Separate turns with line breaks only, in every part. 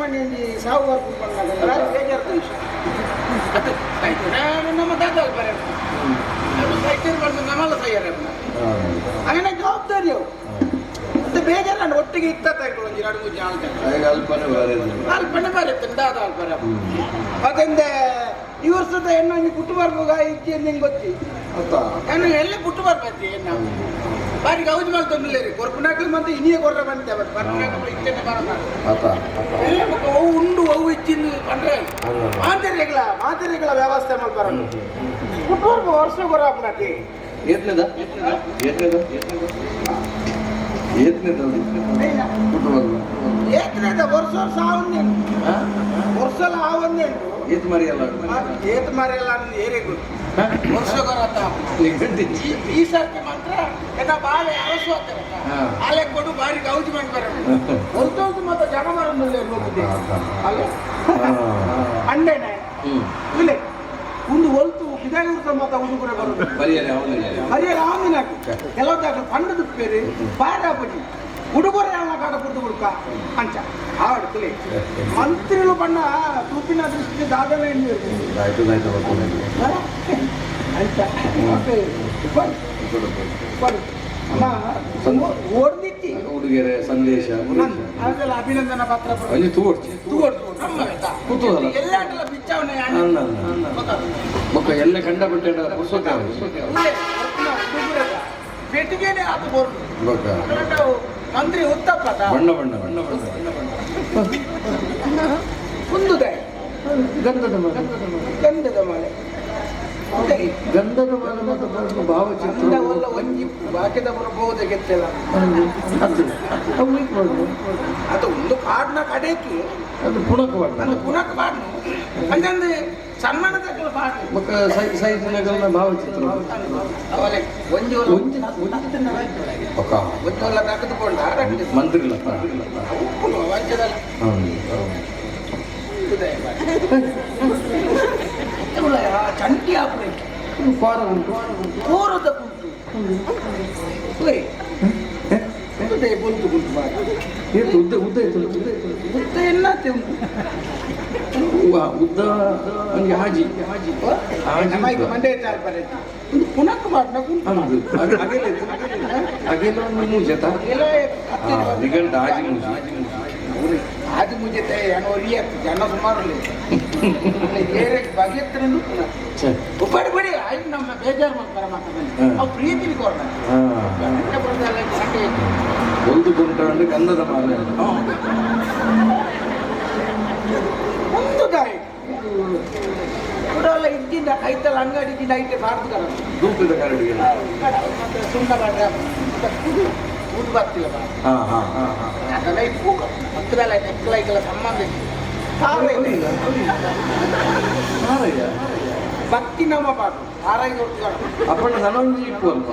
ಮನೆ ಸಾವು ವರ್ಗ ಬಂದಾಗ ಬೇಜಾರ್ದು ವಿಷಯ ಅದು ಆಯ್ತು ನಾನು ನಮ್ಮ ದಾದಾಲ್ ಬರ ಸೈಕಲ್ ಬಂದು ನಮ್ಮಲ್ಲ ಸೈಯರ್ അങ്ങനെ ಜವಾಬ್ದಾರಿ ಅವು ಮತ್ತೆ ಬೇಜಾರು ಒಟ್ಟಿಗೆ ಇತ್ತ ತಗೊಂಡು ಒಂದು ಎರಡು ಮೂರು ಜನ
ಹಾಗೆ ಅಲ್ಪನೆ ಬೇರೆ ಇದೆ.
ಅಲ್ಪನೆ ಬರುತ್ತೆ ದಾದ ಅಲ್ಪರ ಅದರಿಂದ ಈ ವರ್ಷದ ಹೆಣ್ಣು ಹಂಗೆ ಪುಟ್ಟು ಬರ್ಬೋಗ ಇಚ್ಚಿ ನಿಂಗೆ ಗೊತ್ತಿ
ಆತಾ
ಹೆಣ್ಣು ಎಲ್ಲಿ ಪುಟ್ಟು ಬರ್ಬೇಕು ಹೆಣ್ಣು ಬಾರಿ ಗೌಜ್ ಮೇಲೆ ತೊಂದಿಲ್ಲ ರೀ ಕೊರ್ಪುನಾಕ್ಲಿ ಮತ್ತೆ ಇನ್ನಿಯೇ ಕೊರ್ರ ಬಂತೆ ಬಟ್ ಕೊರ್ಪುನಾಕ್ಲಿ ಇಚ್ಚೆ ಬರೋಣ
ಆತಾ
ಎಲ್ಲ ಮಕ್ಕ ಅವು ಉಂಡು ಕೊರ ಅಪ್ಪನಾಕಿ
ಏತ್ನೇದ
ವರ್ಷ ವರ್ಷ ಆವನ್ನೇನು ವರ್ಷಲ
ಏತ್ ಮರಿಯಲ್ಲ ಏತ್
ಏತ್ ಮಾರೆಲ್ಲ ಏರೇ ಗೊತ್ತು. ವರ್ಷ ಕೊರತ್ತ
ಗಂಟಿದ್ದಿ
ಈ- ಸರ್ತಿ ಮಾತ್ರ ಏನ ಬಾಳೆ ಅರಸು. ಆಲೆ ಕೊಡು ಬಾರಿ ಗೌಜಿ ಮಾಡಿ ಬರೋಣ ಹೊರತೋದು ಮತ್ತೆ ಜನ ಮರದಲ್ಲಿ ಹೋಗಿದೆ ಅಲ್ಲ? ಅಂಡೇನೆ. ಇಲ್ಲ. ಒಂದು ಹೊಲ್ತು ವಿಧಾನಸಭೆ ಮತ ಹುಡುಗರ ಬರೋದು
ಬರಿಯಲ್ಲ ಅವನು
ಹರಿಯ ರಾಮನಾಕು ಕೆಲವದಾಗ ಪಂಡದ ಪೇರು ಪಾರಾಪಟಿ ಹುಡುಗರ ಯಾವ ಕಾಡ ಕೊಟ್ಟು ಹುಡುಕ ಅಂಚ ಆವಡ್ತಲೆ ಮಂತ್ರಿಗಳು ಬಣ್ಣ ತೂಪಿನ ದೃಷ್ಟಿ ದಾದನ ಏನು
ಆಯ್ತು ಆಯ್ತು ಬರ್ಕೊಂಡು
ಅಂತ ಮತ್ತೆ ಬರ್- ಅಮ್ಮ, ಓಡ್ದಿತ್ತಿ
ಸಂದೇಶ
ಅಭಿನಂದನ ಪತ್ರ.
ಅಲ್ಲಿ
ತೂಗೊಡ್ತು.
ಅನ್ನ
ಗೊತ್ತಾಗ್ತದೆ.
ಮಕ್ಕ ಎಲ್ಲ ಕಂಡ ಬಿಟ್ಟೆ ಪುಸ್ತಕ
ಪೆಟ್ಟಿಗೆನೆ ಅದು ಬೋರ್ಡು. ಮಂತ್ರಿ ಉತ್ತಪ್ಪ
ಬಣ್ಣ ಬಣ್ಣ ಬಣ್ಣ ಬಣ್ಣ.
ಒಂದು
ಗಂಧದ ಮರ
ಗಂಧದ ಮಳೆ ಉದಯ.
ಗಂಧದ ಮರ ಮತ್ತು ಭಾವಚಿತ್ರ.
ಒಂಜಿ ಬಾಕಿದ ಬರಬಹುದು ಗೆದ್ದೆಲ್ಲ
ಅದು
ಅದು ಒಂದು ಪಾಡ್ನ ಕಡೆಗೆ
ಅದು ಪುಣಕ್ ಬಣ್ಣ
ಅದು ಪುನಃ ಕಾಡು ಹಂಗಂದ್ರೆ ಸನ್ಮಾನದ ಪಾಡು
ಭಾವಚಿತ್ರ.
ಅವಲೆ ಒಂಜಿ
ಒಂಜಿ
ಒಂಜಿ. ಹೊಲ ತೆಗೆದುಕೊಂಡ.
ಮಂತ್ರಿ ಇಲ್ಲ
ಉಪ್ಪು ವಂಚದಲ್ಲಿ ಉದಯ ಇವಳ ಆ ಚಂಟಿ ಆಪರೇಟ್
ಫಾರ ಉಂಟು.
ಪೂರದ ಕುಂಟು ಉಯ್. ಉದಯ ಬುಲ್ತು ಕುಂಟು ಮಾಡಿ
ಏತು ಉದ್ದ ಉದ್ದ ಇತ್ತು ಉದ್ದ ಇತ್ತು
ಉದ್ದ. ಎನ್ನತ್ತೆ ಉಂಟು
ಉವ್ವ, ಉದ್ದ ಹಂಗೆ ಹಾಜಿ.
ನಮಗೆ ಮಂಡ್ಯ ಚಾಲ್ ಬರೈತಿ ಒಂದು ಪುನಃ ಮಾಡ್ನ ಕುಂಟು
ಹೌದು. ಅಗೆ- ಅಗೆಲ ಇತ್ತು ಅಗೆಲ. ಒಂದು ಮೂಜೆತ.
ಎಲ್ಲ
ಹಾ ನಿಗಂಡ ಹಾಜಿ ಮೂಜಿ.
ಅದು ಮುಂಚೆ ಏನೋ ಒರಿಯತ್ತು ಜನ ಸುಮಾರು ಏರೆ ಬಗೆತ್ರನು ಪುನಃ
ಛೆ.
ಬಡಿ ಬಡಿ ಆಯ್ತು ನಮ್ಮ ಬೇಜಾರು ಮಾಡ್ತಾರೆ ಬರ
ಹ್ಮ್.
ಅವು ಪ್ರೀತಿಲಿ ಕೊಡ್ತಾರೆ.
ಹಾ.
ಗಂಟೆ
ಒಂದು ಕುಂಟಾಂಡು ಗಂಧದ ಮಾಲೆ
ಒಂದು ದಾರಿ. ಕುಡಲ್ಲ ಇದ್ದಿಂದ ಐತಲ್ಲ ಅಂಗಡಿಗಿಂದ ಐತೆ ಬಾರ್ದು
ಧೂಪದ ಕರಡಿಗೆ
ಮತ್ತೆ ಸುಣ್ಣ ಬಾಡ್ರೆ ಊಟ ಬರ್ತಿಲ್ಲ ಬಾ
ಹಾ ಹಾ ಹಾ ಹಾ.
ಅದೆಲ್ಲ ನೆಕ್ಕಲೈಕೆಲ್ಲ ಸಂಬಂಧ.
ಮಾರಯ್ಯ
ಭಕ್ತಿ ನಮ್ಮ ಪಾಡು ಆರಾಯಿ ನೋಡ್ತೀವಿ
ಅಪ್ಪಣ್ಣ ನನೊಂದು ಇಪ್ಪು ಅಲ್ಪ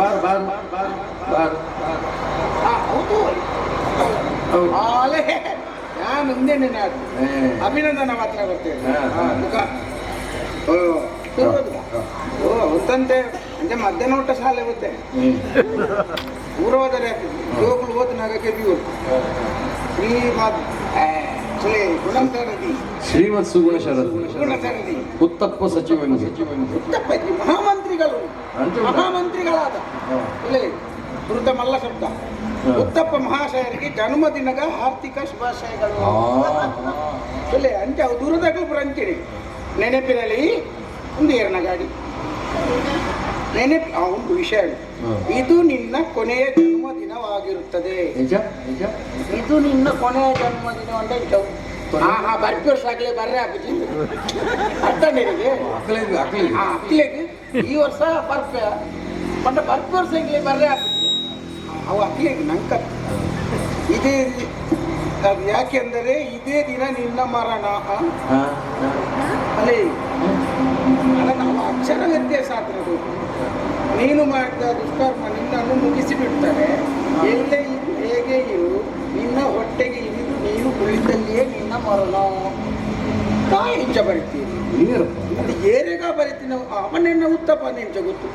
ಬಾರ್ ಬಾರ್ ಬಾರ್ ಬಾರ್
ಹೌದು ಆಲೇ ನಾನು ಮುಂದೆನೆ ನಾನು
ಏ.
ಅಭಿನಂದನ ಮಾತ್ರ ಬರ್ತೇವೆ. ಮುಖ ಓ. ಓ ಒಂದಂತೆ ಅಂದ್ರೆ ಮಧ್ಯಾಹ್ನ ಊಟ ಶಾಲೆ
ಹ್ಮ್.
ಊರ ಹೋದರೆ ಹೋದ ನಗಕ್ಕೆ ಬಿವು ಶ್ರೀಮದ್ ಸುಲೇ ಗುಣಸರದಿ
ಶ್ರೀಮತ್ ಸುಗುಣ ಶರತ್. ಉತ್ತಪ್ಪ
ಸಚಿವ ಮಹಾಮಂತ್ರಿಗಳು. ಮಹಾಮಂತ್ರಿಗಳಾದ. ದುರ್ದ ಮಲ್ಲ ಶಬ್ದ. ಉತ್ತಪ್ಪ ಮಹಾಶಯರಿಗೆ ಜನ್ಮದಿನದ ಆರ್ಥಿಕ ಶುಭಾಶಯಗಳು.
ಅಂತೆ
ಸುಲೇ ಅಂಚೆ ಅವು ದೂರದಾಗಲೂ ಬರಂತೀರಿ ನೆನಪಿನಲ್ಲಿ ಒಂದು ಏರ್ನ ಗಾಡಿ. ನೆನಪಿ ಆ ಒಂದು ವಿಷಯ ಇದು ನಿನ್ನ ಕೊನೆಯ ಜನ್ಮದಿನವಾಗಿರುತ್ತದೆ.
ನಿಜ ನಿಜ
ಇದು ನಿನ್ನ ಕೊನೆಯ ಜನ್ಮದಿನ ಅಂತ ಇಟ್ಟವು ಹಾ ಹಾ ಬರ್ಪಿ ವರ್ಷ ಆಗ್ಲೇ ಬರ್ರೆ ಹಾಕಿ ಅರ್ಥ ನಿನಗೆ? ಹಾ ಅಕ್ಲಿಗೆ ಈ ವರ್ಷ ಬರ್ಪ ಪಂಡ ಬರ್ಪಿ ವರ್ಷ ಆಗ್ಲೇ ಬರ್ರೆ ಅವ ಅವು ಅಕ್ಲಿಗೆ ನಂಕ ಇದೇ ಅದು ಯಾಕೆಂದರೆ ಇದೇ ದಿನ ನಿನ್ನ ಮರಣ. ಅಲ್ಲಿ. ಅಲ್ಲೇ ನಾವು ಅಕ್ಷರ ವ್ಯತ್ಯಾಸ ಆಗ್ತದೆ ನೀನು ಮಾಡಿದ ದುಷ್ಕರ್ಮ ನಿನ್ನನ್ನು ಮುಗಿಸಿ ಬಿಡ್ತಾರೆ ಎಲ್ಲೇ ಇರು ಹೇಗೆ ಇರು ನಿನ್ನ ಹೊಟ್ಟೆಗೆ ಇಳಿದು ನೀನು ಕುಳಿತಲ್ಲಿಯೇ ನಿನ್ನ ಮರಣ. ಬರಿತೀರಿ.
ನೀರಪ್ಪ
ಅದು ಏರೆಗ ಬರಿತೀನಿ ಅವನನ್ನ ಉತ್ತಪ್ಪ ನಿಂಚ ಗೊತ್ತು.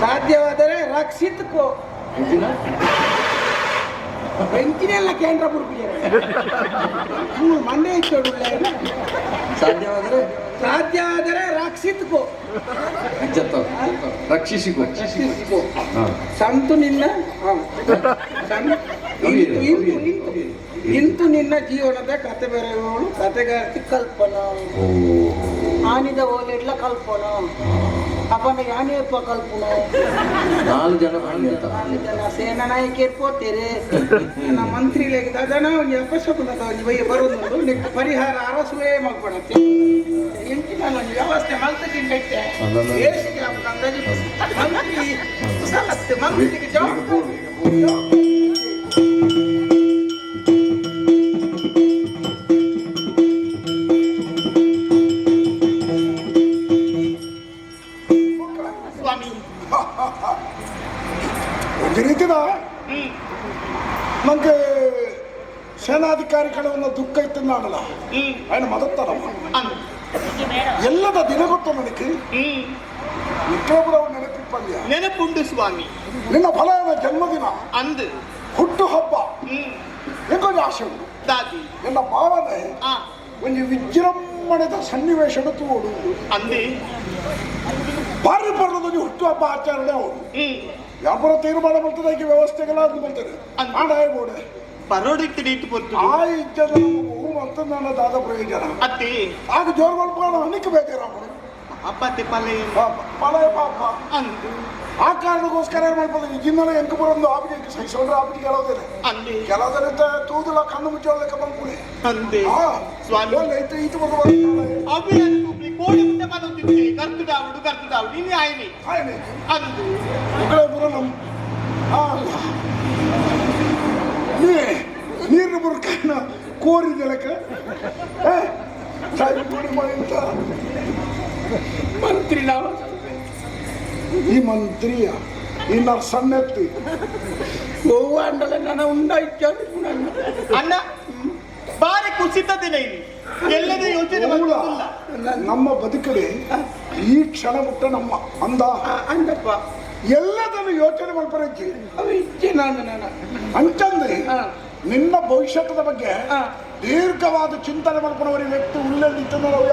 ಸಾಧ್ಯವಾದರೆ ರಕ್ಷಿತ್
ಕೋ.
ಬೆಂಕಿನೆಲ್ಲ ಕೇಂದ್ರ ಬಿಡ್ಬಿಟ್ಟಿದ್ದಾರೆ ಮಂಡೆ ಇಟ್ಟೋಡು
ಸಾಧ್ಯವಾದರೆ
ಸಾಧ್ಯ ಆದರೆ ರಕ್ಷಿತ್ಕೋ
ರಕ್ಷಿಸಿಕೊ.
ಸಂತು ನಿನ್ನ ಇಂತು ನಿನ್ನ ಜೀವನದ ಕತೆ ಬರೆಯುವವಳು ಕತೆಗಾರ್ತಿ ಕಲ್ಪನಾ. ಆನಿದ ಓಲೆಡ್ಲ ಕಲ್ಪನಾ. ಅಪ್ಪನ ಯಾನೇಪ್ಪ ಕಲ್ಪನಾ.
ನಾಲ್ಕು ಜನ ಅಂತ
ಜನ ಸೇನಾ ನಾಯಕಿಯರು ಪೋತೇರೆ ನನ್ನ ಮಂತ್ರಿ ಅದನ್ನ ಒಂದು ಅಪಶಕುನದ ಬರೋದು ಪರಿಹಾರ ಅರಸುವೇ ಮಾಡ್ಕೊಡತ್ತೆ ಎಂಟಿ ನಾನು ಒಂದು ವ್ಯವಸ್ಥೆ
ಅದನ್ನ-
ದೇಶಕ್ಕೆ ಅವ್ನ ಅಂದಾಜು ಮಂತ್ರಿ ಮಂತ್ರಿಗೆ ಜವಾಬ್ದಾರಿ.
ಸೇನಾಧಿಕಾರಿಗಳ ದುಃಖ ಇತ್ತು ನಾನಲ್ಲ
ಹ್ಮ್
ఆయన మదత్తడమ్మ
ಅಂದ್
ಎಲ್ಲದ ದಿನಗೊತ್ತ ನನಗೆ
ಹ್ಮ್
ನಿತ್ಯೋಪುರ ನೆನಪಿಪ್ಪಲ್ಯ
ನೆನಪುಂಡು ಸ್ವಾಮಿ
ನಿನ್ನ ಫಲನ ಜನ್ಮದಿನ
ಅಂದ್
ಹುಟ್ಟು ಹಬ್ಬ
ಹ್ಮ್
ಎಂಕೊಂದು ಆಸೆ ಉಂಟು
ದಾದಿ
ನಿನ್ನ ಭಾವನೆ
ಆ
ಒಂದು ವಿಜೃಂಭಣೆದ ಸನ್ನಿವೇಶ ತೋಡು
ಅಂದೆ
ಭಾರಿ ಪರ್ವದಲ್ಲಿ ಹುಟ್ಟು ಹಬ್ಬ ಆಚರಣೆ ಅವರು
ಹ್ಮ್
ವ್ಯಾಪಾರ ತೀರ್ಮಾನ ಮಾಡ್ತದೆ ಈಗ ವ್ಯವಸ್ಥೆಗಳ ಅದು ಮಾಡ್ತಾರೆ
ಅಂದ್-
ಆಡಾಯ ಬೋಡೆ
ಪರೋಡಿಕ್ಕೆ ನೀಟ್ ಬರ್ತು.
ಆ ಇಜ್ಜದ ಅಂತ ನನ್ನ ದಾದ ಪ್ರಯೋಜನ.
ಅತ್ತೆ.
ಆಗ ಜೋರು ಮಾಡ್ಕೊಂಡು ಹನಿಕ್ ಅಪ್ಪ
ಅಪ್ಪತ್ತೆ ಪಲ್ಲೆ
ಪಲಯ ಪಾಪ
ಅಂದ್.
ಆ ಕಾರಣಕ್ಕೋಸ್ಕರ ಏನ್ ಮಾಡ್ಬೋದು? ಈಗಿನ ಎಂಕ ಬರೋದು ಆಪಿಗೆ ಸಹಿಸೋಡ್ರೆ ಆಪಿಗೆ ಕೆಲವುದಿಲ್ಲ
ಅಂದಿ.
ಕೆಲವುದರಿಂದ ತೂದಿಲ್ಲ ಕಣ್ಣು ಮುಚ್ಚೋದಕ್ಕೆ ಬಂದ್ಬಿಡಿ
ಅಂದೆ. ಸ್ವಾಮಿ.
ಐತೆ ಈತ ಬಂದು
ಅಭಿ ಅಂದು ಕೋಡಿ ಮುಂದೆ ಮನೋದಿದ್ದೆ ಕರ್ತು ದಾವುಡು ಕರ್ತು ದಾವುಡು ಇನ್ನು ಆಯ್ನಿ.
ಆಯ್ನಿ.
ಅಂದು.
ಮಕ್ಕಳೇ ಬರೋ ನಮ್ಮ ನೀರು ಬುರ್ಕನ್ನ ಕೋರಿ ಜಲಕ ಸಾಯಿ ಪುಡಿ ಮಾಡಿ ಅಂತ
ಮಂತ್ರಿ ನಾವು.
ಈ ಮಂತ್ರಿಯ ಈ ನರ್ಸನ್ನೆತ್ತಿ
ಗೋವು ಅಂಡಲ ನನ್ನ ಉಂಡಾಯ್ತು
ಅಣ್ಣ ಬಾರಿ ಕುಸಿತದಿನ ಇಲ್ಲಿ. ಎಲ್ಲದ ಯೋಚನೆ
ನಮ್ಮ ಬದುಕಲಿ ಈ ಕ್ಷಣ ಮುಟ್ಟ ನಮ್ಮ ಅಂದ.
ಅಂದಪ್ಪ.
ಎಲ್ಲದನ್ನು ಯೋಚನೆ ಮಾಡ್ಬರಜ್ಜಿ
ಅಂತಂದ್ರೆ ನಾನು ನನ್ನ
ಭವಿಷ್ಯದ ಬಗ್ಗೆ ದೀರ್ಘವಾದ ಚಿಂತನೆ ಮಾಡ್ಕೊಂಡವರಿ ವ್ಯಕ್ತಿ ಉಳ್ಳೆ ನಿಂತನಲ್ಲ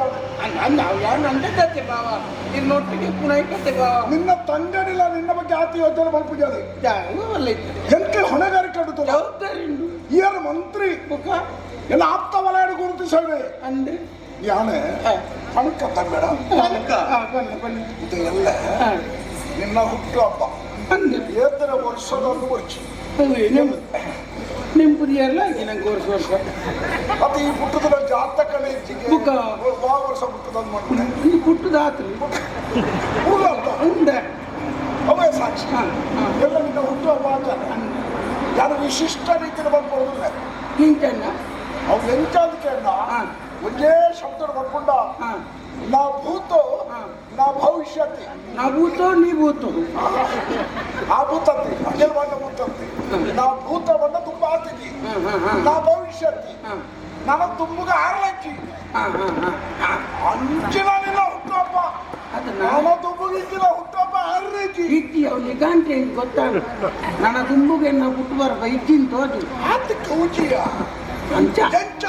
ನಾವು ಯಾರು? ಅಂದತ್ತೆ ಬಾವ ನಿನ್ನೊಟ್ಟಿಗೆ ಪುನಃ ಬಾವ
ನಿನ್ನ ತಂಗಡಿಲ್ಲ ನಿನ್ನ ಬಗ್ಗೆ ಆತಿ ಯೋಚನೆ ಮಾಡ್ಬಿಟ್ಟಿದೆ ಎಂಕೆ ಹೊಣೆಗಾರಿಕೆ ಆಡುತ್ತಲ್ಲ
ಜವಾಬ್ದಾರಿ
ಈಯರ ಮಂತ್ರಿ.
ಮುಖ?
ಎಲ್ಲ ಆಪ್ತ ವಲಯದ ಗುರುತಿಸೋಣ
ಅಂದ್ರೆ?
ಯಾನೆ. ಕಣಕ
ತಂಗಡ ಬನ್ನಿ
ಎಲ್ಲ. ನಿನ್ನ ಹುಟ್ಟು ಹಬ್ಬ
ಅಂದ್ರೆ
ಏತರ ವರ್ಷದ ವರ್ಷ.
ಹೌದು, ನಿಮ್ ನಿಮ್ ಪುರಿಯಲ್ಲ ನಂಗೆ ವರ್ಷ ವರ್ಷ.
ಮತ್ತೆ ಈ ಪುಟ್ಟದ ಜಾತಕ
ಬುಕ್ಕ.
ಬಾ ವರ್ಷ ಪುಟ್ಟದೊಂದು ಮಾಡ್ಕೊಂಡೆ
ಈ ಪುಟ್ಟದ ಆತ್ರಿ.
ಅಂತ.
ಉಂಡೆ
ಅವೇ ಸಾಕ್ಷಿ. ಎಲ್ಲ ನಿನ್ನ ಹುಟ್ಟು ಹಬ್ಬ ಆಚರಣೆ ಯಾರು ವಿಶಿಷ್ಟ ರೀತಿಯಲ್ಲಿ ಬರ್ಕೊಳ್ಳೋದಿಲ್ಲ
ಹಿಂಚನ್ನ
ಅವು ಎಂಚಾದಕ್ಕೆ
ಹಾ.
ಒಂದೇ ಶಬ್ದ ಬರ್ಕೊಂಡ.
ಹಾ.
ನಾ ಭೂತೋ
ಹಾ.
ನಾ
ಭೂತೋ ನೀ ಭೂತ.
ಆ ಭೂತ ಅಖಿಲ ಬಂದ ಭೂತಂತಿ. ನಾ ಭೂತವನ್ನ ತುಂಬ ಆತಿದ್ದಿ ನಾ ಭವಿಷ್ಯ
ನಾನು
ನನ್ನ ತುಂಬಗ ಆರ್ಲಕ್ಕಿ
ಹಾ ಹಾ ಹಾ
ಅಂಚಿನ ನಿನ್ನ ಹುಟ್ಟಪ್ಪ
ಅದು
ನನ್ನ
ನಾನು
ತುಂಬಗ ಇದ್ದಿಲ್ಲ ಹುಟ್ಟುಹಬ್ಬ ಆರ್ಲಕ್ಕಿ
ಇಕ್ಕಿ ಅವ್ನಿಗೆ ಗಂಟೆ ಅಂತ ಗೊತ್ತಾಗ ನನ್ನ ತುಂಬುಗೆ ನಾ ಬಿಟ್ಟು ಬರ್ಬ ಇಕ್ಕಿಂತ ಅದು.
ಆತಕ್ಕೆ ಉಚಿಯ
ಅಂಚ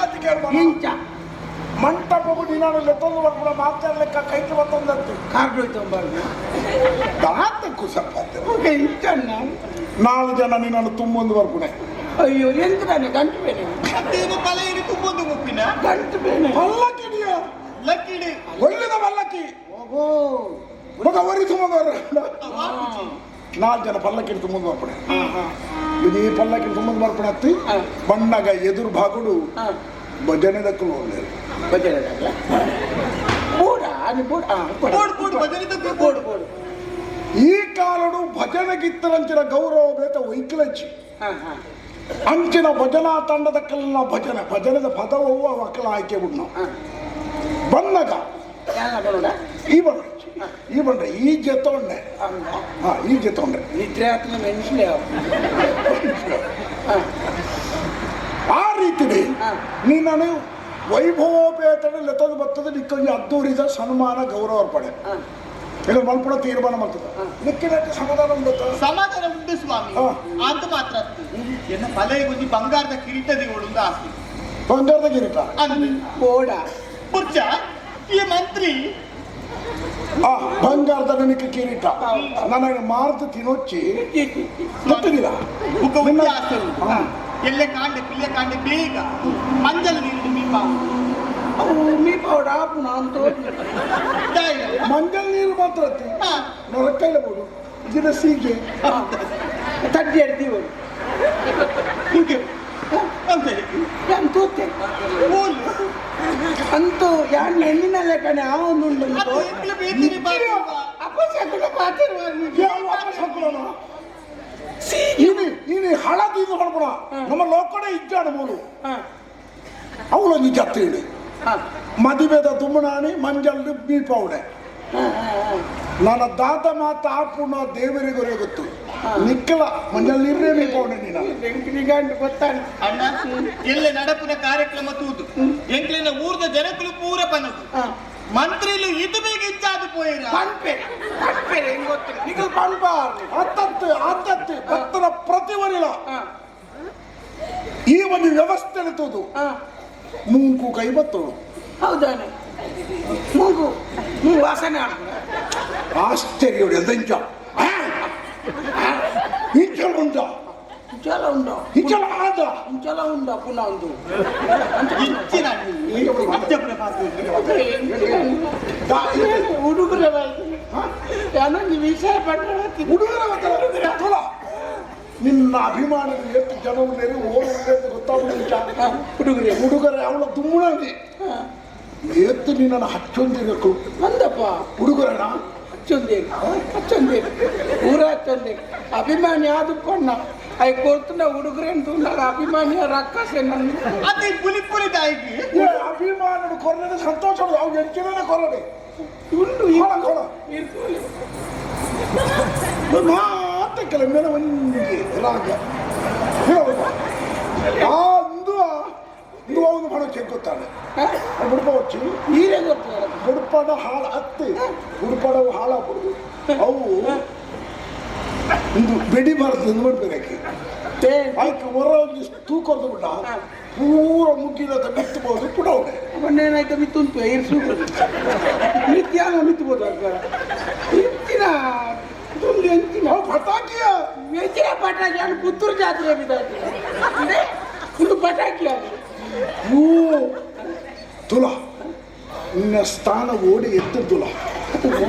ಮಂಟಪವು ನೀನು ಬರ್ಬಿಡ ಮಾತಾಡ್ಲಿಕ್ಕ ಕೈಗೆ ಬರ್ತಂದಂತೆ
ಕಾರ್ಡು ತೊಂಬರ್ದು
ದಾತಕ್ಕೂ ಸ್ವಲ್ಪ
ಹೆಂಚನ್ನ
ನಾಲ್ಕು ಜನ ನೀನು ತುಂಬೊಂದು ಬರ್ಬಿಡೆ
ಅಯ್ಯೋ ಎಂತ ನಾನು ಗಂಟು ಬೇನೆ?
ಅತ್ತೇನು ತಲೆ ಇಡಿ ತುಂಬೊಂದು ಮುಪ್ಪಿನ
ಗಂಟು ಬೇನೆ?
ಪಲ್ಲಕ್ಕಿಡಿಯ
ಲಕ್ಕಿಡಿ.
ಒಳ್ಳೆದ ಪಲ್ಲಕ್ಕಿ.
ಹೋಗೋ.
ಮಗ ತುಂಬ
ವಾಪುಜಿ
ನಾಲ್ಕು ಜನ ಪಲ್ಲಕ್ಕಿ
ತುಂಬೊಂದು
ಇದು ಈ ಪಲ್ಲಕ್ಕಿ ತುಂಬ ಬರ್ಪಡೆ ಹತ್ತಿ. ಬಣ್ಣಗ ಎದುರು ಭಾಗುಡು
ಹಾ
ಭಜನೆ ದಕ್ಕಲು ಒಳ್ಳೆ
ಬಜೆಟ್ ಬೂಡ ಅದು ಬೂಡ ಹಾ ಕೊಡು.
ಬೋಡ್ ಬೋಡ್ ಭಜನೆ ತಕ್ಕ
ಬೋಡು ಬೋಡು
ಈ ಕಾಲಡು ಭಜನೆ ಗಿತ್ತರಂಚಿನ ಗೌರವ ಬೇತ ವೈಕಲಚ್ಚಿ
ಹಾ ಹಾ
ಅಂಚಿನ ಭಜನಾ ತಂಡದಕ್ಕಲ್ಲ ಭಜನೆ ಭಜನದ ಪದವು ಅವಕ್ಕಲ ಆಯ್ಕೆ ಬಿಡ್ ನಾವು
ಹಾ
ಬನ್ನಗ
ಯಾನ ಬರೋಡ
ಈ ಬಂಡ್ರೆ ಈ ಬಂಡ್ರೆ ಈ ಜೆತ್ತೊಂಡೆ
ಹೌದಾ
ಹಾ ಈ ಜೆತ್ತೊಂಡೆ
ನಿದ್ರೆ ಆತ್ಮ ಮೆಣಸಲೇ ಹಾ.
ನೀನು ವೈಭವೋಪೇತನ ಲೆತದ ಬತ್ತದ ನಿಕ್ಕಿ ಅದ್ದೂರಿದ ಸನ್ಮಾನ ಗೌರವ ಪಡೆ ಈಗ ಮಲ್ಪಡ ತೀರ್ಮಾನ ಮಾಡ್ತದೆ. ನಿಕ್ಕಿನ ಸಮಾಧಾನ ಉಂಟು
ಸಮಾಧಾನ ಉಂಟು ಸ್ವಾಮಿ. ಅಂತ ಮಾತ್ರ ಎನ್ನ ತಲೆಗೆ ಒಂದು ಬಂಗಾರದ ಕಿರೀಟದಿ ಒಂದು ಆಸ್ತಿ.
ಬಂಗಾರದ ಕಿರೀಟ?
ಕೋಡ
ಕುರ್ಚ
ಪುರ್ಚ ಈ ಮಂತ್ರಿ.
ಆ ಬಂಗಾರದ ನನಗೆ ಕಿರೀಟ. ನನಗೆ ಮಾರ್ದು ತಿನ್ನೊಚ್ಚಿ ಗೊತ್ತಿಲ್ಲ
ಎಲ್ಲೆ ಕಾಂಡೆ ಪಿಲ್ಲೆ ಕಾಂಡೆ ಬೇಗ. ಮಂಜಲ್ ನೀರು ಮೀಪಾವುಡು
ಮೀ ಪೌಡ ಆಪುನ
ಮಂಜಲ್ ನೀರು ಮಾತ್ರ ನೊಳಕ್ಕೆ ಹೇಳ್ಬೋದು ಇದರ ಸೀಗೆ.
ತಡ್ಡಿ ಅಡ್ದಿವಳು ಅಂತೂ ಯಾರು ಎಣ್ಣಿನಲ್ಲೇ ಕಣೆ ಆ
ಒಂದು ಅಪ್ಪ ಸಾಕು ಪಾತಿರುವ ನೀ ಇಲ್ಲಿ ಹಳ ತಿಂದು ನಮ್ಮ ಲೋಕಡೆ ಇದ್ದಾಣ ಮೂಲು ಅವಳು ನಿಜ ತಿಳಿ ಮದುವೆದ ಮಂಜಲ್ ಮಂಜಲ್ಲು ಬೀಪವಡೆ ನನ್ನ ದಾದ ಮಾತ ಆಪುಣ ದೇವರಿಗೊರೆ ಗೊತ್ತು ನಿಕ್ಕಲ ಮಂಜಲ್ ಇರ್ರೆ ನೀಪವಡೆ ನೀನ.
ಎಂಕ್ಲಿಗಂಡು ಗೊತ್ತಾಣ
ಅಣ್ಣ ಇಲ್ಲಿ ನಡಪುನ ಕಾರ್ಯಕ್ರಮ ತೂದು ಎಂಕ್ಲಿನ ಊರ್ದ ಜನಕ್ಕಲು ಪೂರ ಬನ್ನದು ಇದು ಬೇಗ ಇಚ್ಚಾದು ಪೋಯಿರ
ಪನ್ಪೇರೆ ಪನ್ಪೇರೆ ಹೆಂಗ್ ಗೊತ್ತಿಲ್ಲ. ನಿಖಲ್ ಪನ್ಪಾರ್ಲಿ
ಅತ್ತತ್ತು ಅತ್ತತ್ತು ಭಕ್ತರ ಪ್ರತಿವರಿಲ. ಈ ಒಂದು ವ್ಯವಸ್ಥೆ ಎತ್ತುವುದು ಮೂಂಕು ಕೈ ಬತ್ತೋಳು.
ಹೌದಾನೆ ಮೂಗು ನೀವು ವಾಸನೆ
ಆಶ್ಚರ್ಯ ಎಂದಂಚ ಇಂಚಲ ಉಂಟ
ಇಂಚಲ ಉಂಡೋ
ಇಂಚಲ ಆದ
ಇಂಚಲ ಉಂಡೋ ಪುನಃ ಒಂದು
ಇಚ್ಚಿನ ಅಜ್ಜಪುರ ಪಾತ್ರ
ಹುಡುಗರ ಯಾನೊಂದು ವಿಷಯ ಪಟ್ಟಣ
ಹುಡುಗರ ಗೊತ್ತಲ್ಲ? ತೊಲ. ನಿನ್ನ ಅಭಿಮಾನದ ಎಷ್ಟು ಜನವು ನೆರೆ ಓಡುವುದೇ ಅಂತ ಗೊತ್ತಾಗ್ಬಿಡುತ್ತ
ಹುಡುಗರೇ
ಹುಡುಗರ ಅವಳ ತುಮ್ಮಣಿ ಎತ್ತು ನಿನ್ನನ್ನು ಹಚ್ಚೊಂದಿರಬೇಕು
ಅಂದಪ್ಪ
ಹುಡುಗರಣ್ಣ
ಹಚ್ಚೊಂದೇರು ಹಚ್ಚೊಂದೇರು ಊರ ಹಚ್ಚೊಂದೇರು ಅಭಿಮಾನಿ ಆದುಕೊಂಡ ಐ ಕೊರ್ತುನ ಹುಡುಗ್ರೆ ಅಂತಂದ್ರೆ ಅಭಿಮಾನಿಯ ರಕ್ಕಸೆ ನನ್ನ
ಅದೇ ಪುಲಿ ಪುಲಿ ತಾಯಿಗೆ
ಅಭಿಮಾನ ಕೊರಲೇ ಸಂತೋಷ ಅವ್ರು ಹೆಚ್ಚಿನೇ ಕೊರಬೆ ಇವನು ಇವಳ ಕೊಡ ಮೇಲೆ ಒಂದು ರಾಗ. ಆಂದು ಇದು ಅವನು ಬಣ ಚೆಕ್ಕುತ್ತಾನೆ ಬುಡ್ಪ ಹೊಚ್ಚು.
ಈರೇ ಗೊತ್ತಿಲ್ಲ
ಬುಡ್ಪದ ಹಾಳ ಅತ್ತೆ. ಬುಡ್ಪಡವು ಅವು ಒಂದು ಬೆಡಿ ಬರ್ತದೆ ನೋಡ್ಬೇಕು ಆಯ್ಕೆ ಹೊರ ಒಂದು ತೂಕೊರ್ದು ಬಿಟ್ಟ ಪೂರ ಮುಗ್ಗಿನ ಬಿತ್ತಬಹುದು ಪುಡವಡೆ
ಮೊನ್ನೇನಾಯ್ತು ಮಿತ್ತು ಉಂಟು ಇರ್ಸು ನಿತ್ಯಾನ ಮಿತ್ತಬೋದು ಇರ್ತಿನ ತುಂಬಿ ಅಂತಿನ
ಅವು ಪಟಾಕಿಯ
ವೆಜ್ಜಿನ ಪಟಾಕಿ ಅಲ್ಲಿ ಪುತ್ತೂರು ಜಾತ್ರೆ ಬಿದ್ದಾಯ್ತು ಅಂದ್ರೆ ಫುಲ್ ಪಟಾಕಿ ಅದು
ಹೂ ತುಲ ನಿನ್ನ ಸ್ಥಾನ ಓಡಿ ಎತ್ತು ತುಲ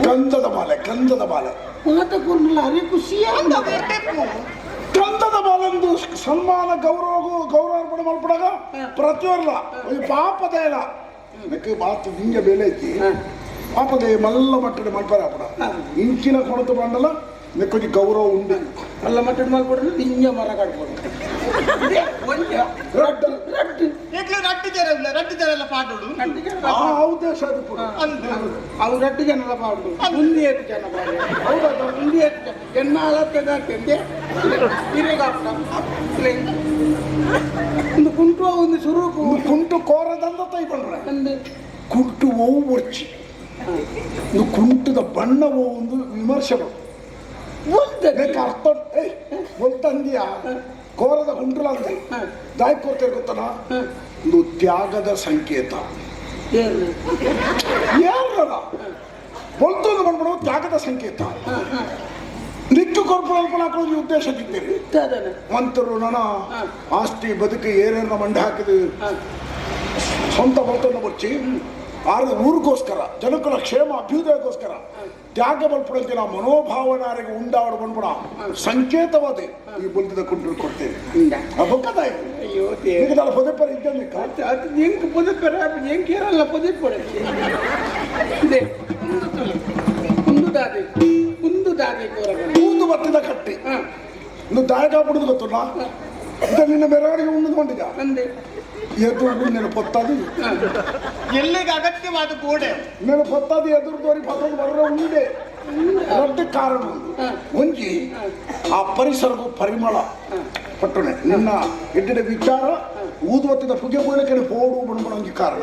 ಗಂಧದ ಮಾಲೆ ಗಂಧದ ಮಾಲೆ.
ಮಾತ ಕೊರ್ನಲ್ಲ ಅರೆ ಖುಷಿಯ
ಗಂಧದ ಮಾಲಂದು ಸನ್ಮಾನ ಗೌರವ ಗೌರವ ಅರ್ಪಣೆ ಮಾಡ್ಬಿಡಾಗ ಪ್ರತಿಯೊರ್ಲ ಪಾಪದ ಇಲ್ಲ ನೆಕ್ಕೆ ಮಾತು ಹಿಂಗೆ ಬೆಲೆ ಐತಿ. ಪಾಪದೇ ಮಲ್ಲ ಮಟ್ಟದ ಮಲ್ಪರ ಅಪ್ಪಡ ಇಂಚಿನ ಕೊಣತು ಬಂಡಲ ನೆಕ್ಕೊಂದು ಗೌರವ ಉಂಡು
ಅಲ್ಲ ಮಟ್ಟದ ಮಾಡ್ಕೊಡ್ರೆ ನಿಂಜ ಮರ
ರಡ್ಡ
ರಟ್ಟು
ಏಕ್ಲೆ ರಟ್ಟು ಜನ ಇಲ್ಲ ರಟ್ಟು ಜನ ಎಲ್ಲ ಪಾಡೋಡು
ಜನ
ಆ ಉದ್ದೇಶ ಅದು ಪುಡ
ಅಂದು
ಅವು ರಟ್ಟು ಜನರ ಪಾಡು ಮುಂದೆ ಏಟು ಜನ ಪಾಡು ಹೌದಾ ಮುಂದೆ ಏಟು ಜನ. ಎನ್ನ ಅಳತೆದ ತೆಂದೆ. ಹಿರೇಗಾಪ್ತ ಒಂದು ಕುಂಟು ಒಂದು ಸುರುಕು.
ಕುಂಟು ಕೋರದಂತ ತೈಕೊಂಡ್ರೆ ಕುಂಟು ಓವು ಒಚ್ಚಿ ಒಂದು ಕುಂಟದ ಬಣ್ಣ ಒಂದು ವಿಮರ್ಶೆಗಳು.
ಒಂದು
ಅರ್ಥ ಏಯ್ ಒಂದಂದಿಯ ಕೋರದ ಕುಂಟಲ ಅಂತ ದಾಯಿ ಕೋರ್ತೇವೆ ಗೊತ್ತಲ್ಲ ಒಂದು ತ್ಯಾಗದ ಸಂಕೇತ.
ಏನು?
ಯಾರಲ್ಲ ಬೊಲ್ತೊಂದು ಬಂದ್ಬಿಡೋ ತ್ಯಾಗದ ಸಂಕೇತ. ನಿತ್ಯ ಕೊರ್ಪೊಲ್ಪ ಹಾಕೊಳ್ಳೋದು ಉದ್ದೇಶ ಮಂತ್ರರು
ಅದನ್ನ
ಮಂತರು ನನ ಆಸ್ತಿ ಬದುಕು ಏನೇನೋ ಮಂಡ ಹಾಕಿದ ಸ್ವಂತ ಬಲ್ತನ್ನು ಮುಚ್ಚಿ ಆರು ಊರಿಗೋಸ್ಕರ ಜನಕುಲ ಕ್ಷೇಮ ಅಭ್ಯುದಯಕ್ಕೋಸ್ಕರ ತ್ಯಾಗ ಬಲ್ಪಡಂತಿನ ಮನೋಭಾವನಾರಿಗೆ ಉಂಡಾವಡ ಬಂದ್ಬಿಡ ಸಂಕೇತವಾದ ಈ ಬುಲ್ದಿದ ಕುಂಟ್ರು ಕೊಡ್ತೇವೆ
ಇಂದ
ಬಕ್ಕದಾಯಿ
ಅಯ್ಯೋ ದೇವ್ರೆ.
ಈಗ ನಾನು ಪದೇ ಪದೇ ಇದ್ದೇನೆ
ಅದು ಅದು ಹೆಂಗ್ ಪೊದೆಪ್ಪರ ಹೆಂಗ್ ಕೇರಲ್ಲ ಪೊದೆಪ್ಪೊಡಕ್ಕೆ ಇದೆ ಒಂದು ತುಳಿ ಒಂದು ದಾದೆ ಒಂದು ದಾದೆ ಕೋರಗಳು
ಊದು ಬತ್ತಿದ ಕಟ್ಟಿ
ಹಾ
ಇನ್ನು ದಾಯಕ ಬಿಡುದು ಗೊತ್ತಲ್ಲ ಇದು ನಿನ್ನ ಮೆರವಣಿಗೆ ಉಂಡಿಕೊಂಡಿದ್ದ
ಅಂದೆ
ಎದುರು
ನೆನಪೊತ್ತದು
ಎಲ್ಲಿಗೆ ಅಗತ್ಯವಾದ ಗೋಡೆ?
ನೆನಪೊತ್ತದು ಎದುರುದವ್ರಿಗೆ ಬರೋದು ಬರೋ ಉಂಡೆ ದೊಡ್ಡ ಕಾರಣ. ಒಂಜಿ ಆ ಪರಿಸರಕ್ಕೂ ಪರಿಮಳ ಪಟ್ಟಣೆ. ನಿನ್ನ ಎಡ್ಡೆಡೆ ವಿಚಾರ ಊದುವತ್ತಿದ ಪುಗೆ ಮೂಲಕ ಹೋಡು ಬಣ್ಣ ಒಂಜಿ ಕಾರಣ.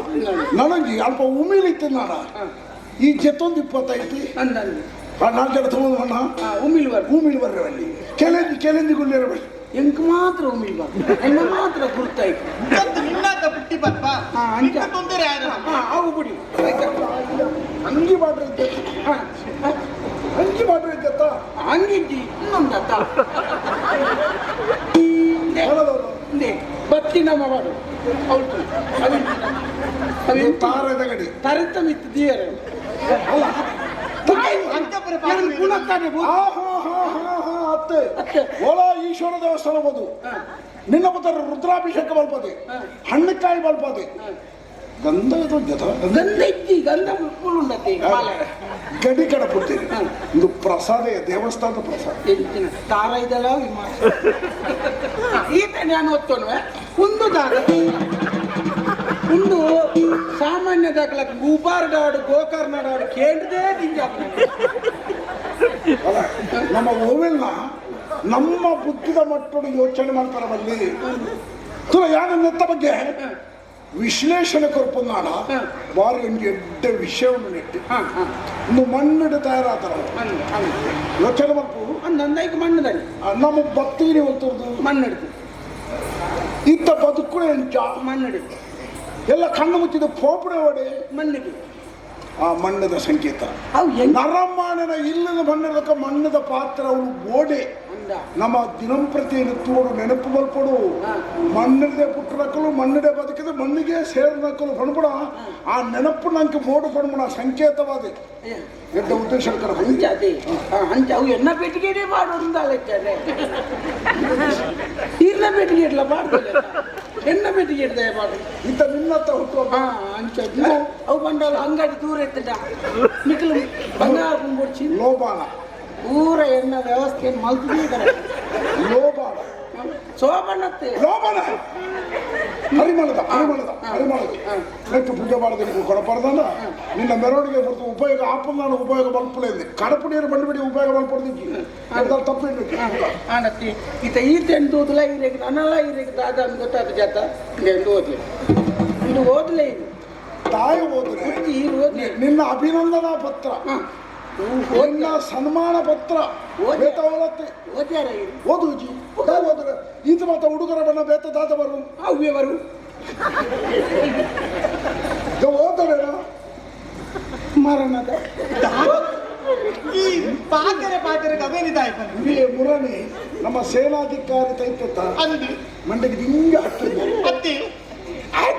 ನನಗೆ ಅಲ್ಪ ಉಮಿಲಿತ್ತು ನಾಡ ಈ ಜೊತ್ತೊಂದು ಇಪ್ಪತ್ತೈತಿ ನಾಲ್ಕು ಜನ ತೊಗೊಂಡು ಬಣ್ಣ
ಉಮಿಲ್ ಬರ್
ಉಮಿಲ್ ಬರ್ರೆ ಅಲ್ಲಿ ಕೆಲಂದಿ ಕೆಲಂದಿಗೊಂಡಿರಬೇಕು
ಎಂಕ್ ಮಾತ್ರ ಉಮಿಲ್ವ ಮಾತ್ರ ಗುರ್ತಾಯ್ತು.
ಬಿಟ್ಟಿ ಬಪ್ಪ ತೊಂದರೆ
ಬಿಡಿ.
ಅಂಗಿ
ಬಾಡ್ರ
ಅಂಗಿ ಬಾಡ್ರ ಇದ್ದತ್ತ
ಹಂಗಿದ್ದಿ
ಇನ್ನೊಂದು
ಅತ್ತ. ಬತ್ತಿ ನಮ್ಮ ಮಾಡು
ಗಡಿ.
ತರಿತ ಮಿತ್ತು
ಅಲ್ಲ ತಾಯಿ ಹಾ ಓಲಾ ಈಶ್ವರ ದೇವಸ್ಥಾನ ಬೋದು ನಿನ್ನ ಪುತ್ರ ರುದ್ರಾಭಿಷೇಕ ಬಲ್ಪದೆ. ಹಣ್ಣುಕಾಯಿ ಬಲ್ಪದೆ. ಗಂಧ ಇದು ಜತ
ಗಂಧ ಇದ್ದಿ
ಗಡಿ ಕಡೆ ಪುಡ್ತೀರಿ ಇದು ಪ್ರಸಾದ ದೇವಸ್ಥಾನದ ಪ್ರಸಾದ.
ತಾರ ಇದೆಲ್ಲ ಈತ ನಾನು ಓದ್ತೇನೆ ಒಂದು ದಾರ ಒಂದು ಸಾಮಾನ್ಯ ದಾಖಲಕ್ಕೆ ಗುಬಾರ್ಡಾಡು ಗೋಕರ್ನಾಡಾಡು ಕೇಳಿದೇ ದಿಂಜಾಪ
ನಮ್ಮ ಓವೆಲ್ಲ ನಮ್ಮ ಬುದ್ಧಿದ ಮಟ್ಟದ ಯೋಚನೆ ಮಾಡ್ತಾರೆ ಬಲ್ಲಿ. ತುಲ ಯಾರ ನೆತ್ತ ಬಗ್ಗೆ? ವಿಶ್ಲೇಷಣೆ ಕೊರ್ಪುನಾಡ ಬಾರಿ ಒಂದು ಎಡ್ಡ ವಿಷಯವನ್ನು ನೆಟ್ಟು. ಒಂದು ಮಣ್ಣಿಡ ತಯಾರಾತಾರ ಯೋಚನೆ ಮಾಡ್ಬೋದು
ಒಂದು ಮಣ್ಣದಲ್ಲಿ.
ನಮ್ಮ ಭಕ್ತಿಗೆ ಹೊತ್ತದ್ದು
ಮಣ್ಣಿಡ್ತು
ಇತ್ತ ಬದುಕು ಎಂಚ
ಮಣ್ಣೆಡ್ತು
ಎಲ್ಲ ಕಣ್ಣು ಮುಚ್ಚಿದ ಪೋಪಡೆ ಒಡೆ
ಮಣ್ಣಿಗೆ
ಆ ಮಣ್ಣದ ಸಂಕೇತ. ನರಮಾಣನ ಇಲ್ಲದ ಮಣ್ಣಿರಕ ಮಣ್ಣದ ಪಾತ್ರ ಅವನು ಗೋಡೆ. ನಮ್ಮ ದಿನಂಪ್ರತಿ ತೋಡು ನೆನಪು ಬಲ್ಪಡು ಮಣ್ಣದೇ ಪುಟ್ಟರಕ್ಕಲು ಮಣ್ಣಿದೆ ಬದುಕಿದ ಮಣ್ಣಿಗೆ ಸೇರಿನಕ್ಕಲು ಪಣ್ಬುಡ ಆ ನೆನಪು ನಂಗೆ ಮೋಡು ಪಣ್ಬುಣ ಸಂಕೇತವಾದ. ಎಡ್ಡ ಉದ್ದೇಶ
ಅಂಚ ಅವು ಎನ್ನ ಪೆಟ್ಟಿಗೆ ಮಾಡೋದು ಈರ್ನ ಪೆಟ್ಟಿಗೆ ಇಡ್ಲ ಮಾಡ್ತಾರೆ ಎನ್ನ ಪೆಟ್ಟಿಗೆ ಇಡ್ದೆ ಬಾಬು
ಇಂಥ ನಿನ್ನತ್ತ ಹುಟ್ಟುವ
ಅಂಚೆ ಅವು ಬಂಡಾಲ ಅಂಗಡಿ ದೂರ ಎತ್ತಿದ ಮಿಕ್ಕಲು ಬಂಗಾರ ಬಿಡ್ಸಿ
ಲೋಬಾಲ.
ಊರ ಎಣ್ಣ ವ್ಯವಸ್ಥೆ ಮಲ್ತಿದ್ದಾರೆ
ಲೋಬಾಲ.
ಸೋಬಣ್ಣತ್ತೆ
ಲೋಬಾನ. ಪರಿಮಳದ ಪರಿಮಳದ ಪರಿಮಳದ ನೆಟ್ಟು ಪೂಜೆ ಮಾಡಿದ ನೀವು ಕೊಡಪಾರ್ದಲ್ಲ ನಿನ್ನ ಮೆರವಣಿಗೆ ಬರ್ತು ಉಪಯೋಗ ಆಪಂದಾನ ಉಪಯೋಗ ಬಲ್ಪಲೇಂದೆ ನೀರು ಬಂದ್ಬಿಡಿ ಉಪಯೋಗ ಬಲ್ಪಡ್ದಿಕ್ಕಿ ತಪ್ಪೇನು
ಆನತ್ತಿ. ಈತ ಈತ ಎಂಟು ಓದಲ ಈರೆಗ್ ನನ್ನಲ್ಲ ದಾದ ಅಂತ ಗೊತ್ತಾದ ಜಾತ? ಎಂಟು ಓದ್ಲಿ. ಇದು ಓದ್ಲೇ ಇದು
ತಾಯಿ ಹೋದ್ರೆ
ಈ ಓದ್ಲಿ.
ನಿನ್ನ ಅಭಿನಂದನಾ ಪತ್ರ. ಒನ್ನ ಸನ್ಮಾನ ಪತ್ರ ಓದುಜಿ. ಓದುಗ ಈತ ಮಾತ ಹುಡುಗರ ಬಣ್ಣ ಬೇತ ದಾತ ಬರು ಅವ್ಯ
ಮರಣದ
ಈ
ಮುರಣಿ ನಮ್ಮ ಸೇನಾಧಿಕಾರಿ ತೈತ ಮಂಡಿಗೆ ಹಿಂಗೆ
ಹತ್ತಿದೆ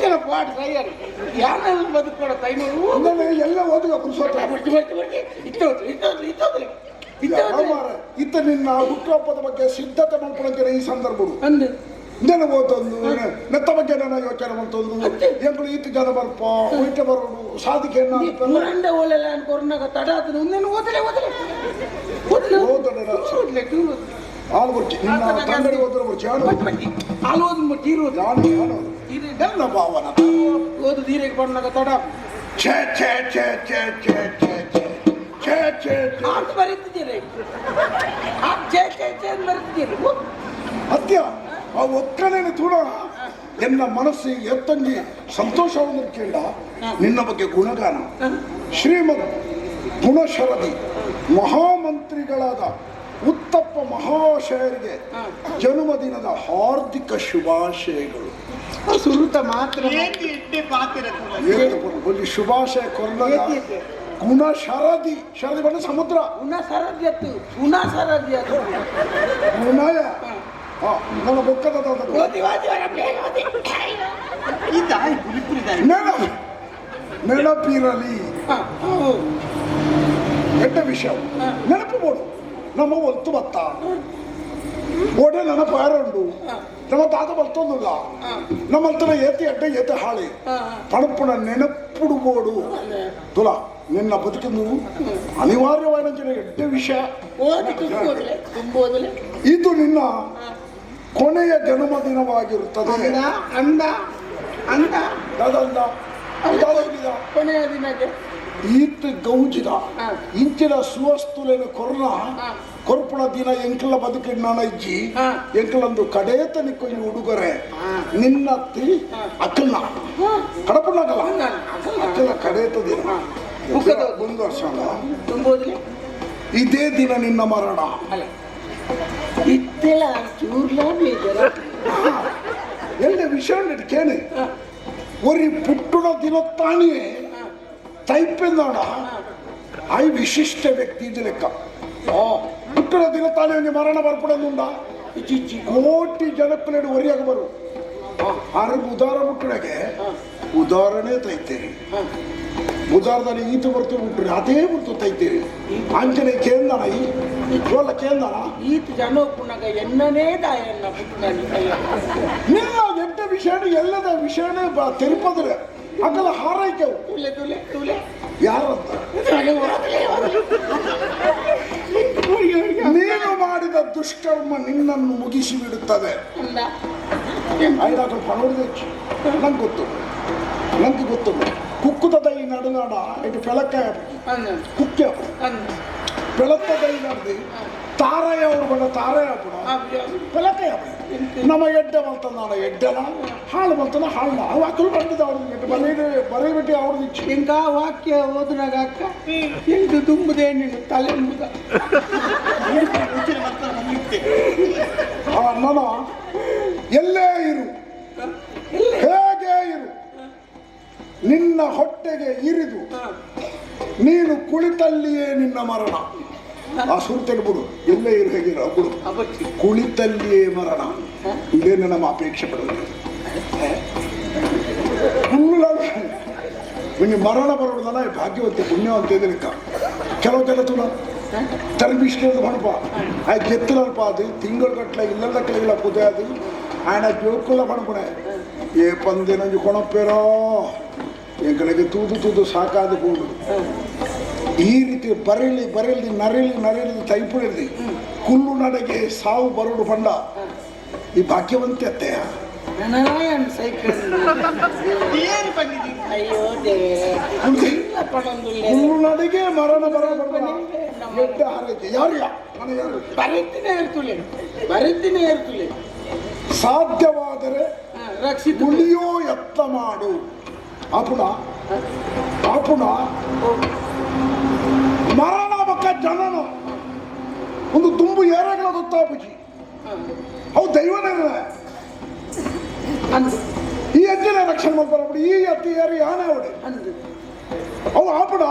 ಆಯ್ತಲ್ಲ ಪಾಟ್ ತಯಾರಿ ಯಾರಲ್ಲಿ ಬದುಕೋಣ ತೈನೂರು
ಎಲ್ಲ ಓದುವ ಪುರುಷೋತ್ತ
ಬರ್ತಿ ಬರ್ತಿ ಬರ್ತಿ ಇತ್ತೋದ್ಲಿ
ಇತ್ತ ನಿನ್ನ ಹುಟ್ಟುಹಬ್ಬದ ಬಗ್ಗೆ ಸಿದ್ಧತೆ ಮಾಡ್ಕೊಳಕ್ಕೆ ಈ ಸಂದರ್ಭ
ಅಂದು.
ನೆನ ಓದೊಂದು ನೆತ್ತ ಬಗ್ಗೆ ನನ್ನ ಯೋಚನೆ ಮಾಡ್ತೊಂದು ಎಂಗಳು ಈತ ಜನ ಬರ್ಪ ಉಳಿತ ಬರೋಡು ಸಾಧಿಕೆ
ಮೂರಂಡ ಓಲೆಲ್ಲ ಅನ್ಕೊರ್ನಾಗ ತಡ ಆತನ ಒಂದೇನು ಓದಲೆ ಓದಲೆ. ಓದಲೆ? ಓದಲೆ
ಹಾಲು ಬರ್ಚಿ. ನಿನ್ನ ತಂಗಡಿ ಓದ್ರ ಬರ್ಚಿ. ಹಾಲು
ಹಾಲು ಓದ್
ನಾನು
ಇದು
ನನ್ನ ಭಾವನ
ಓದು ದೀರೆಗೆ ಬಂದಾಗ ತಡ.
ಛೇ ಛೇ ಛೇ ಛೇ ಛೇ ಛೇ ಛೇ ಛೇ ಛೇ ಛೇ.
ಅಂತ ಬರೀತಿದ್ದೀರಿ. ಆ ಛೇ ಛೇ ಚೇ ಅಂತ ಬರೀತಿದ್ದೀರಿ.
ಅತ್ಯ ಆ ಒಕ್ಕನೇನು ತೂಣ ಎನ್ನ ಮನಸ್ಸಿಗೆ ಎತ್ತಂಗಿ ಸಂತೋಷವನ್ನು ಕೇಳ. ನಿನ್ನ ಬಗ್ಗೆ ಗುಣಗಾನ. ಶ್ರೀಮದ್ ಗುಣಶರದಿ ಮಹಾಮಂತ್ರಿಗಳಾದ ಉತ್ತಪ್ಪ ಮಹಾಶಯರಿಗೆ ಜನ್ಮದಿನದ ಹಾರ್ದಿಕ ಶುಭಾಶಯಗಳು.
ಸುರುತ ಮಾತ್ರ.
ಏತಿ ಇಟ್ಟೆ ಪಾತಿರತ್ತೆ
ಏನು ಬಲ್ಲಿ ಶುಭಾಶಯ ಕೊರ್ಲಗ ಗುಣ ಶರದಿ. ಶರದಿ ಬಂದ ಸಮುದ್ರ.
ಗುಣ ಸರದಿ ಅತ್ತು ಗುಣ
ಸರದಿ ಅತ್ತು ಗುಣಯ ನನ್ನ ಬೊಕ್ಕದ
ಓದಿ ಓದಿ ಓದಿ
ಇದ ಪುಲಿಪುರಿ
ನೆನಪು ನೆನಪಿರಲಿ ಕೆಟ್ಟ ವಿಷಯ. ನೆನಪು ಬೋಡು ನಮ್ಮ ಒತ್ತು ಬತ್ತ. ಓಡೆ ನನ್ನ ಪಾರುಂಡು ನಮ್ಮತ್ತಾದ ನಮ್ಮ ನಮ್ಮಂತರ ಏತಿ ಅಡ್ಡ ಏತ ಹಾಳಿ. ಪಣಪಣ ನೆನಪುಡುಬೋಡು ತುಲಾ ನಿನ್ನ ಬದುಕಿನು ಅನಿವಾರ್ಯವಾದ ಜನ ಎಡ್ಡ ವಿಷಯ. ಇದು ನಿನ್ನ ಕೊನೆಯ ಜನ್ಮ
ದಿನವಾಗಿರುತ್ತದೆ. ಅಂದ ಕೊನೆಯ ದಿನಕ್ಕೆ.
ಈತ ಗೌಜಿದ. ಇಂಚಿನ ಸುವಸ್ತುಲೇನ ಕೊರೋನಾ ಕೊರ್ಪಳ ದಿನ ಎಂಕಲ ಬದುಕಿನ
ನಾನಜ್ಜಿ
ಎಂಕಲಂದು ಕಡೆತ ನಿಕ್ಕ ಹುಡುಗರೆ ನಿನ್ನ ತಿ
ಅಕ್ಕನ ಕಡಪಣಗಲ
ಅಕ್ಕನ ಕಡೆತ ದಿನ.
ಮುಖದ
ಒಂದು ವರ್ಷ ಇದೇ ದಿನ ನಿನ್ನ ಮರಣ.
ಎಲ್ಲ ವಿಷಯ ನಡ್ಕೇನೆ
ಒರಿ ಪುಟ್ಟು ದಿನ ತಾನೇ ತೈಪೆ ಐ ವಿಶಿಷ್ಟ ವ್ಯಕ್ತಿ ಇದು ಲೆಕ್ಕ. ಹುಟ್ಟಿನ ದಿನ ತಾನೇ ಒಂದು ಮರಣ ಬರ್ಪಡೊಂದುಂಡ ಇಚ್ಚಿಚ್ಚಿ ಕೋಟಿ ಜನಪ್ಪಲೇಡು ಒರಿಯಾಗ ಬರು. ಆರೋಗ್ಯ ಉದಾರ ಮುಟ್ಟಣಗೆ ಉದಾಹರಣೆ ತೈತೇರಿ. ಉದಾಹರಣೆ ಈತ ಬರ್ತು ಬಿಟ್ರಿ ಅದೇ ಬಿಡ್ತು ತೈತೇರಿ. ಆಂಜನೇಯ ಕೇಂದ್ರ ಈ ಇವಲ್ಲ ಕೇಂದನ
ಈತ ಜನ ಪುನಗ ಎನ್ನನೇ ದಾಯನ್ನ
ನಿನ್ನ ಎಂಟ ವಿಷಯ ಎಲ್ಲದ ವಿಷಯ ತಿರುಪದ್ರೆ
ಅಕಲ ಹಾರೈಕೆ
ಯಾರಂತ? ದುಷ್ಕರ್ಮ ನಿನ್ನನ್ನು ಮುಗಿಸಿ ಬಿಡುತ್ತದೆ. ಐದಾಕಲು ಪಣೋಡಿದ ನಂಗೆ ಗೊತ್ತು. ನಂಗೆ ಗೊತ್ತು. ಕುಕ್ಕುದ ದೈ ನಡುನಾಡ ಇದು ಬೆಳಕ.
ಅಂದ
ಕುಕ್ಕೆ.
ಅಂದ
ಬೆಳಕ ದೈ ನಡೆದು. ತಾರಾಯ ಅವ್ರು ತಾರಾಯ ತಾರಯ ಪುಡ ಬೆಳಕ ನಮ್ಮ ಎಡ್ಡೆ ಬಂತ ನಾನು ಎಡ್ಡೆನ ಹಾಳು ಬಂತನ ಹಾಳು ಅವು ಅಕ್ಕಲು ಬಂದಿದ್ದ ಅವ್ರ ಬರೀ ಬರೀಬಿಟ್ಟು ಅವ್ರದ್ದು ಇಚ್ಛೆ
ಹಿಂಗ ವಾಕ್ಯ ಹೋದ್ರಾಗ ಅಕ್ಕ? ಎಂದು ತುಂಬುದೇ ನೀನು ತಲೆ
ಆ ಅಣ್ಣನ ಎಲ್ಲೇ ಇರು. ಹೇಗೆ ಇರು. ನಿನ್ನ ಹೊಟ್ಟೆಗೆ ಇರಿದು ನೀನು ಕುಳಿತಲ್ಲಿಯೇ ನಿನ್ನ ಮರಣ. ಆ ಸುರ್ತನ್ನು ಬಿಡು. ಎಲ್ಲ ಇರು ಹೇಗಿರೋ ಬಿಡು. ಕುಳಿತಲ್ಲಿಯೇ ಮರಣ. ಇದೇನು ನಮ್ಮ ಅಪೇಕ್ಷೆ ಪಡೋದು ಮರಣ ಬರೋದಲ್ಲ ಭಾಗ್ಯವಂತೆ ಪುಣ್ಯವಂತೆ ಇದಕ್ಕ ಕೆಲವು ಕೆಲತುಲ ತರ್ಬಿಸ್ಕೊಂಡು ಹೊಣಪ ಆಯ್ತು ಎತ್ತಲಲ್ಪ ಅದು, ತಿಂಗಳಗಟ್ಟಲೆ ಇಲ್ಲದ ಕಡೆಗೆಲ್ಲ ಪೂಜೆ ಅದು. ಆಯ್ನ ಜೋಕುಲ ಪಣಪಣೆ ಏ ಪಂದಿನ ಕೊಣಪ್ಪೇರೋ. ಎಂಕಡೆಗೆ ತೂದು ತೂದು ಸಾಕಾದ ಕೂಡು. ಈ ರೀತಿ ಬರೀಲಿ ಬರೀಲಿ ನರೀಲಿ ನರೀಲಿ ತೈಪುಳಿಲಿ ಕುಲ್ಲು ನಡೆಗೆ ಸಾವು ಬರುಡು ಬಂಡ ಈ ಭಾಗ್ಯವಂತೆ ಅತ್ತೆಯ ಕುಲ್ಲು ನಡೆಗೆ ಮರಣ ಬರ ಎಡ್ಡ ಹಾರೈತೆ ಯಾರು ಯಾರು?
ಬರೀತಿನೇ ಇರ್ತುಲೆ ಬರೀತಿನೇ ಇರ್ತುಲೆ
ಸಾಧ್ಯವಾದರೆ ಉಳಿಯೋ ಎತ್ತ ಮಾಡು. ಅಪುಣ ಅಪುಣ ಮರಣ ಬಕ್ಕ ಜನನ. ಒಂದು ತುಂಬು ಏರಗಳ ಗೊತ್ತಾಪುಜಿ ಅವು ದೈವನೇ ಈ ಅಜ್ಜಿನ ರಕ್ಷಣೆ ಮಾಡ್ತಾರೆ ಈ ಅತ್ತಿ ಏರಿ ಆನೆ ಅವಡೆ ಅವು
ಆಪಡ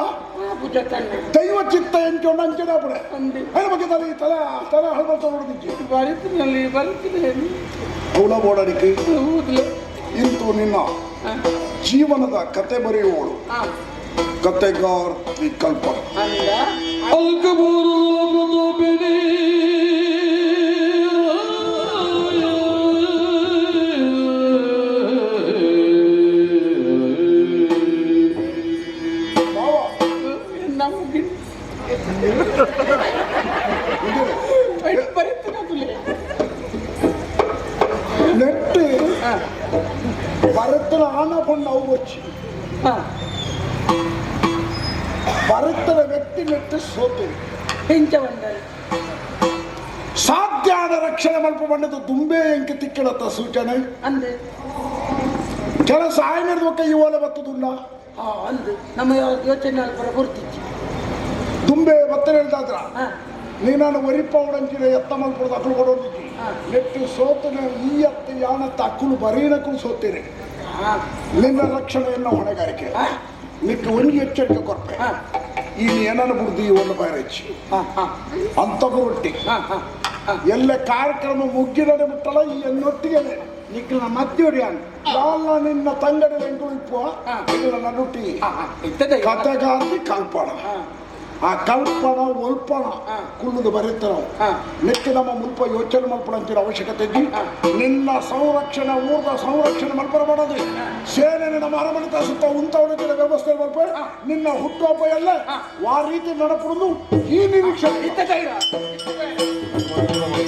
ದೈವ ಚಿತ್ತ ಎಂಚೊಂಡು ಅಂಚನೆ ಆಪಡೆ
ಅಂದು.
ಅದ್ರ ಬಗ್ಗೆ ತಲೆ ತಲೆ ತಲೆ ಹಳಬರ್ತ ನೋಡಿದ್ದಿ
ಬರೀತಿನಲ್ಲಿ ಬರೀತಿನೇ
ಅವಳ ಓಡಾಡಿಕೆ. ಇಂತು ನಿನ್ನ ಜೀವನದ ಕತೆ ಬರೆಯುವವಳು.
ಹಾ
ಕತೆಗಾರ್ ವಿಕಲ್ಪ
ಅಂದ
ಎಂಕೆ ಸೂಚನೆ?
ಅಂದೆ.
ಕೆಲಸ ಆಯ್ನದ ನಡೆದಕ್ಕೆ ಇವಲ ಬತ್ತದುಲ್ಲ?
ಹಾ ಅಂದು. ನಮ್ಮ ಯೋಚನೆ ತುಂಬೆ ಬರ್ತಿಚ್ಚಿ
ದುಂಬೆ ಬತ್ತನ ಹೇಳ್ತಾದ್ರ
ನೀ
ನೀನಾನು ಒರಿಪ್ಪ ಉಡಂಚಿನ ಎತ್ತ ಮಲ್ಪಡದ ಅಕ್ಕಳು
ಕೊಡೋದಿದ್ದೀನಿ.
ನೆಟ್ಟು ಸೋತನ ಈ ಎತ್ತ ಯಾನತ್ತ ಅಕ್ಕಳು ಬರೀನಕ್ಕೂ ಸೋತೀರಿ
ಹಾ.
ನಿನ್ನ ರಕ್ಷಣೆಯನ್ನು ಹೊಣೆಗಾರಿಕೆ. ನಿಕ್ಕ ಒಂದು ಎಚ್ಚರಿಕೆ ಕೊರಪೆ.
ಹಾ.
ಈ ಏನನ್ನು ಬಿಡ್ದು ಈ ಒಂದು ಬೈರಚ್ಚಿ ಅಂತ ರೊಟ್ಟಿ
ಹಾ. ಹಾ ಹಾ.
ಎಲ್ಲ ಕಾರ್ಯಕ್ರಮ ಮುಗ್ಗಿದರೆ ಬಿಟ್ಟಲ್ಲ ಈ ಎನ್ನೊಟ್ಟಿಗೆ
ಮತ್ತಿವ್ರಿ ಮದ್ದೊಡಿ ಅಂತ.
ನಿನ್ನ ತಂಗಡಿ ಎಂಟು ಇಪ್ಪು ಕಲ್ಪನ
ಹಾ
ಆ ಕಲ್ಪನ
ಒಲ್ಪಣ.
ಕುಳ್ಳುದು ಬರೀತಾರ ನೆಚ್ಚಿ ನಮ್ಮ ಮುಲ್ಪ ಯೋಚನೆ ಮಲ್ಪಣ ಅಂತೀರ ಅವಶ್ಯಕತೆ ಇದ್ದಿ. ನಿನ್ನ ಸಂರಕ್ಷಣೆ ಊರ್ದ ಸಂರಕ್ಷಣೆ ಮಲ್ಪರ ಮಾಡೋದು. ಸೇನೆ ನಮ್ಮ ಅರಮನೆ ಸುತ್ತ ಉಳಿದ ವ್ಯವಸ್ಥೆ ಮಲ್ಪ. ನಿನ್ನ ಹುಟ್ಟುಹಬ್ಬ ಎಲ್ಲ ಆ ರೀತಿ ನಡಪಡೋದು ಈ ನಿರೀಕ್ಷೆ.
Thank you.